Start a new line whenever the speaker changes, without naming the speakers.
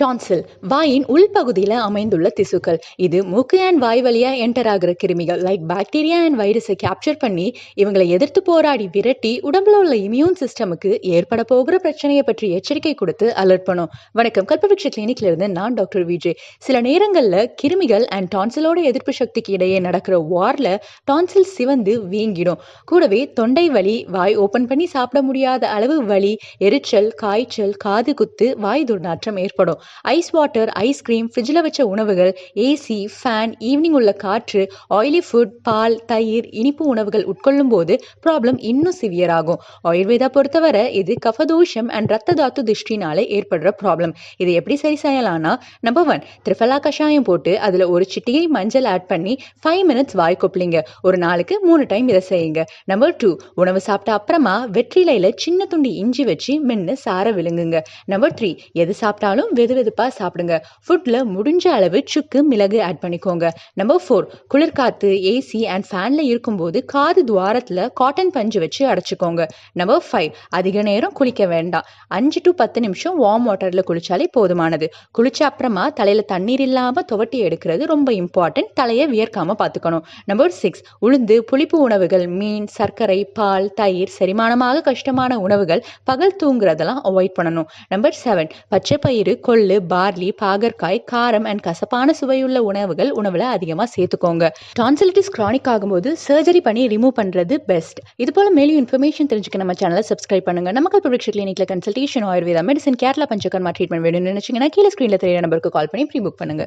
டான்சில் வாயின் உள்பகுதியில் அமைந்துள்ள திசுக்கள். இது மூக்கு அண்ட் வாய் வழியாக என்டர் ஆகிற கிருமிகள். லைக் பாக்டீரியா அண்ட் வைரஸை கேப்சர் பண்ணி இவங்களை எதிர்த்து போராடி விரட்டி உடம்புல உள்ள இம்யூன் சிஸ்டமுக்கு ஏற்பட போகிற பிரச்சனையை பற்றி எச்சரிக்கை கொடுத்து அலர்ட் பண்ணும். வணக்கம். கல்பவிக்ஷ கிளினிக்ல இருந்து நான் டாக்டர் விஜய் சில நேரங்களில் கிருமிகள் அண்ட் டான்சிலோட எதிர்ப்பு சக்திக்கு இடையே நடக்கிற வார்ல டான்சில் சிவந்து வீங்கிடும். கூடவே தொண்டை வலி வாய் ஓபன் பண்ணி சாப்பிட முடியாத அளவு வலி எரிச்சல் காய்ச்சல் காது குத்து வாய் துர்நாற்றம் ஏற்படும். ஐஸ் வாட்டர் ஐஸ்கிரீம் ஃப்ரிட்ஜில் வச்ச உணவுகள் ஏசி ஃபேன் ஈவினிங் உள்ள காற்று ஆயிலி ஃபுட் பால் தயிர் இனிப்பு உணவுகள் உட்கொள்ளும் போது ப்ராப்ளம் இன்னும் சிவியர் ஆகும். ஆயுர்வேதா பொறுத்தவரை இது கஃபதோஷம் அண்ட் ரத்த தாத்து திருஷ்டினாலே ஏற்படுற ப்ராப்ளம் இதை எப்படி சரி செய்யலாம்னா நம்பர் ஒன் திரிஃபலா கஷாயம் போட்டு அதில் ஒரு சிட்டியை மஞ்சள் ஆட் பண்ணி ஃபைவ் மினிட்ஸ் வாய் கொப்பளிங்க. ஒரு நாளுக்கு மூணு டைம் இதை செய்யுங்க. நம்பர் டூ உணவு சாப்பிட்ட அப்புறமா வெற்றிலையில் சின்ன துண்டு இஞ்சி வச்சு மென்று சார விழுங்குங்க. நம்பர் த்ரீ எது சாப்பிட்டாலும் வெது வெதுவெதுப்பாக சாப்பிடுங்க. ஃபுட்டில் முடிஞ்ச அளவு சுக்கு மிளகு ஆட் பண்ணிக்கோங்க. நம்பர் ஃபோர் குளிர்காத்து ஏசி அண்ட் ஃபேனில் இருக்கும்போது காது துவாரத்தில் காட்டன் பஞ்சு வச்சு அடைச்சிக்கோங்க. நம்பர் ஃபைவ் அதிக நேரம் குளிக்க வேண்டாம். அஞ்சு டு பத்து நிமிஷம் வார்ம் வாட்டரில் குளிச்சாலே போதுமானது. குளிச்ச அப்புறமா தலையில் தண்ணீர் இல்லாமல் துவட்டி எடுக்கிறது ரொம்ப இம்பார்ட்டன்ட் தலையை வியர்க்காமல் பார்த்துக்கணும். நம்பர் சிக்ஸ் உளுந்து புளிப்பு உணவுகள் மீன் சர்க்கரை பால் தயிர் செரிமானமாக கஷ்டமான உணவுகள் பகல் தூங்குறதெல்லாம் அவாய்ட் பண்ணணும். நம்பர் செவன் பச்சை பயிறு கொள்ளு பார்லி பாகற்காய் காரம் அண்ட் கசப்பான சுவையுள்ள உணவுகள் உணவுல அதிகமா சேர்த்துக்கோங்க. டான்சிலிட்டிஸ் கிரானிக் ஆகும்போது சர்ஜரி பண்ணி ரிமூவ் பண்றது பெஸ்ட் இது போல மேலும் இன்ஃபர்மேஷன் தெரிஞ்சுக்க நம்ம சேனலை சப்ஸ்கிரைப் பண்ணுங்க. நம்ம Kalpavriksha கிளினிக்ல consultation Ayurveda medicine Kerala Panchakarma treatment வேணும்னு நினைச்சீங்கன்னா கீழே ஸ்க்ரீனில் தெரிய நம்பருக்கு கால் பண்ணி ப்ரீ புக் பண்ணுங்க.